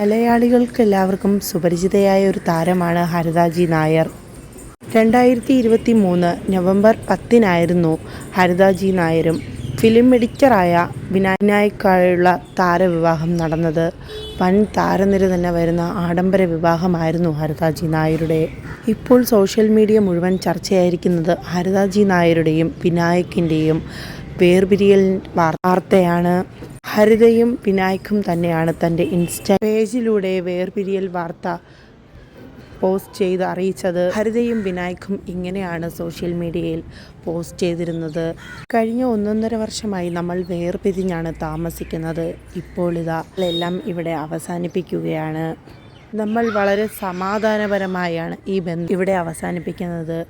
മലയാളികൾക്ക് എല്ലാവർക്കും സുപരിചിതയായ ഒരു താരമാണ് ഹരിതാജി നായർ. രണ്ടായിരത്തി ഇരുപത്തി മൂന്ന് നവംബർ പത്തിനായിരുന്നു ഹരിതാജി നായരും ഫിലിം എഡിറ്ററായ വിനായക്കായുള്ള താരവിവാഹം നടന്നത്. വൻ താരനിര തന്നെ വരുന്ന ആഡംബര വിവാഹമായിരുന്നു ഹരിതാജി നായരുടെ. ഇപ്പോൾ സോഷ്യൽ മീഡിയ മുഴുവൻ ചർച്ചയായിരിക്കുന്നത് ഹരിതാജി നായരുടെയും വിനായകിന്റെയും വേർപിരിയൽ വാർത്തയാണ്. ഹരിതയും വിനായക്കും തന്നെയാണ് തന്റെ ഇൻസ്റ്റാ പേജിലൂടെ വേർപിരിയൽ വാർത്ത പോസ്റ്റ് ചെയ്ത് അറിയിച്ചത്. ഹരിതയും വിനായക്കും ഇങ്ങനെയാണ് സോഷ്യൽ മീഡിയയിൽ പോസ്റ്റ് ചെയ്തിരുന്നത്. കഴിഞ്ഞ ഒന്നൊന്നര വർഷമായി നമ്മൾ വേർപിരിഞ്ഞാണ് താമസിക്കുന്നത്. ഇപ്പോൾ ഇതാ എല്ലാം ഇവിടെ അവസാനിപ്പിക്കുകയാണ്. നമ്മൾ വളരെ സമാധാനപരമായാണ് ഈ ബന്ധം ഇവിടെ അവസാനിപ്പിക്കുന്നത്.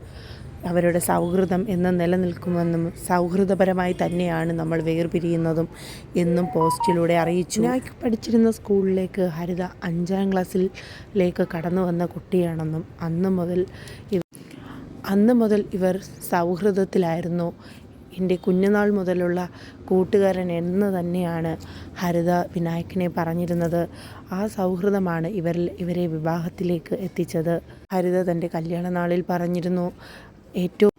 അവരുടെ സൗഹൃദം എന്ന് നിലനിൽക്കുമെന്നും സൗഹൃദപരമായി തന്നെയാണ് നമ്മൾ വേർപിരിയുന്നതും എന്നും പോസ്റ്റിലൂടെ അറിയിച്ചു. ഞാൻ പഠിച്ചിരുന്ന സ്കൂളിലേക്ക് ഹരിത അഞ്ചാം ക്ലാസ്സിലേക്ക് കടന്നു വന്ന കുട്ടിയാണെന്നും അന്ന് മുതൽ അന്ന് മുതൽ ഇവർ സൗഹൃദത്തിലായിരുന്നു. എന്റെ കുഞ്ഞുനാൾ മുതലുള്ള കൂട്ടുകാരൻ എന്ന് തന്നെയാണ് ഹരിത വിനായകനെ പറഞ്ഞിരുന്നത്. ആ സൗഹൃദമാണ് ഇവരിൽ ഇവരെ വിവാഹത്തിലേക്ക് എത്തിച്ചത്. ഹരിത തന്റെ കല്യാണനാളിൽ പറഞ്ഞിരുന്നു. ഏറ്റവും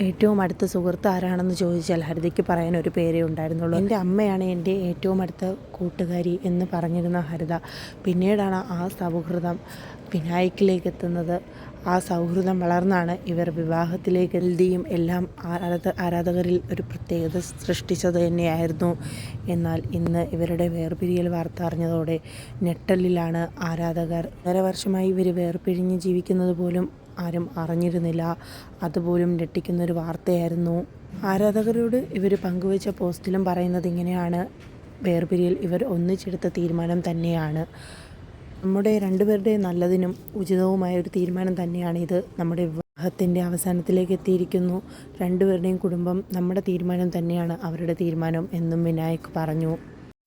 ഏറ്റവും അടുത്ത സുഹൃത്ത് ആരാണെന്ന് ചോദിച്ചാൽ ഹരിതയ്ക്ക് പറയാൻ ഒരു പേരേ ഉണ്ടായിരുന്നുള്ളൂ. എന്റെ അമ്മയാണ് എന്റെ ഏറ്റവും അടുത്ത കൂട്ടുകാരി എന്ന് പറഞ്ഞിരുന്ന ഹരിത. പിന്നീടാണ് ആ സൗഹൃദം വിനായകിലേക്ക് എത്തുന്നത്. ആ സൗഹൃദം വളർന്നാണ് ഇവർ വിവാഹത്തിലേക്ക് എഴുതിയും എല്ലാം ആരാധ ആരാധകരിൽ ഒരു പ്രത്യേകത സൃഷ്ടിച്ചത് തന്നെയായിരുന്നു. എന്നാൽ ഇന്ന് ഇവരുടെ വേർപിരിയൽ വാർത്ത അറിഞ്ഞതോടെ ഞെട്ടലിലാണ് ആരാധകർ. വളരെ വർഷമായി ഇവർ വേർപിരിഞ്ഞ് ജീവിക്കുന്നത് പോലും ആരും അറിഞ്ഞിരുന്നില്ല. അതുപോലും ഞെട്ടിക്കുന്നൊരു വാർത്തയായിരുന്നു. ആരാധകരോട് ഇവർ പങ്കുവച്ച പോസ്റ്റിലും പറയുന്നത് ഇങ്ങനെയാണ്. വേർപിരിയൽ ഇവർ ഒന്നിച്ചെടുത്ത തീരുമാനം തന്നെയാണ്. നമ്മുടെ രണ്ടുപേരുടെ നല്ലതിനും ഉചിതവുമായ ഒരു തീരുമാനം തന്നെയാണ് ഇത്. നമ്മുടെ വിവാഹത്തിന്റെ അവസാനത്തിലേക്ക് എത്തിയിരിക്കുന്നു. രണ്ടുപേരുടെയും കുടുംബം നമ്മുടെ തീരുമാനം തന്നെയാണ് അവരുടെ തീരുമാനം എന്നും വിനായക് പറഞ്ഞു.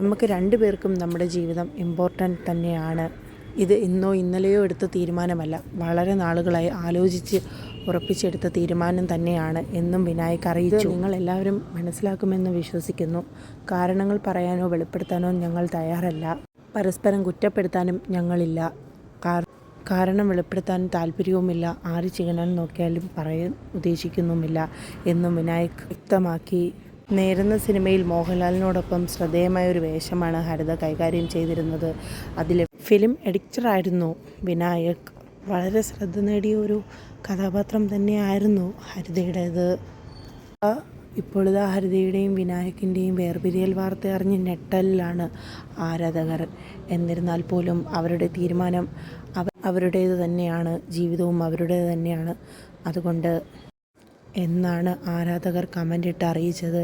നമുക്ക് രണ്ടുപേർക്കും നമ്മുടെ ജീവിതം ഇമ്പോർട്ടന്റ് തന്നെയാണ്. ഇത് ഇന്നോ ഇന്നലെയോ എടുത്ത തീരുമാനമല്ല. വളരെ നാളുകളായി ആലോചിച്ച് ഉറപ്പിച്ചെടുത്ത തീരുമാനം തന്നെയാണ് എന്നും വിനായക് അറിയിച്ചു. നിങ്ങൾ എല്ലാവരും മനസ്സിലാക്കുമെന്ന് വിശ്വസിക്കുന്നു. കാരണങ്ങൾ പറയാനോ വെളിപ്പെടുത്താനോ ഞങ്ങൾ തയ്യാറല്ല. പരസ്പരം കുറ്റപ്പെടുത്താനും ഞങ്ങളില്ല. കാരണം വെളിപ്പെടുത്താൻ താല്പര്യവുമില്ല ആര് ചെയ്യണമെന്ന് നോക്കിയാലും പറയാൻ ഉദ്ദേശിക്കുന്നുമില്ല എന്നും വിനായക് വ്യക്തമാക്കി. നേരുന്ന സിനിമയിൽ മോഹൻലാലിനോടൊപ്പം ശ്രദ്ധേയമായ ഒരു വേഷമാണ് ഹരിത കൈകാര്യം ചെയ്തിരുന്നത്. അതിലെ ഫിലിം എഡിറ്ററായിരുന്നു വിനായക്. വളരെ ശ്രദ്ധ നേടിയ ഒരു കഥാപാത്രം തന്നെയായിരുന്നു ഹരിതയുടേത്. ഇപ്പോഴിതാ ഹരിതയുടെയും വിനായകിന്റെയും വേർപിരിയൽ വാർത്ത അറിഞ്ഞ് ഞെട്ടലിലാണ് ആരാധകർ. എന്നിരുന്നാൽ പോലും അവരുടെ തീരുമാനം അവ അവരുടേത് തന്നെയാണ് ജീവിതവും അവരുടേത് തന്നെയാണ്. അതുകൊണ്ട് എന്നാണ് ആരാധകർ കമന്റ് ഇട്ട് അറിയിച്ചത്?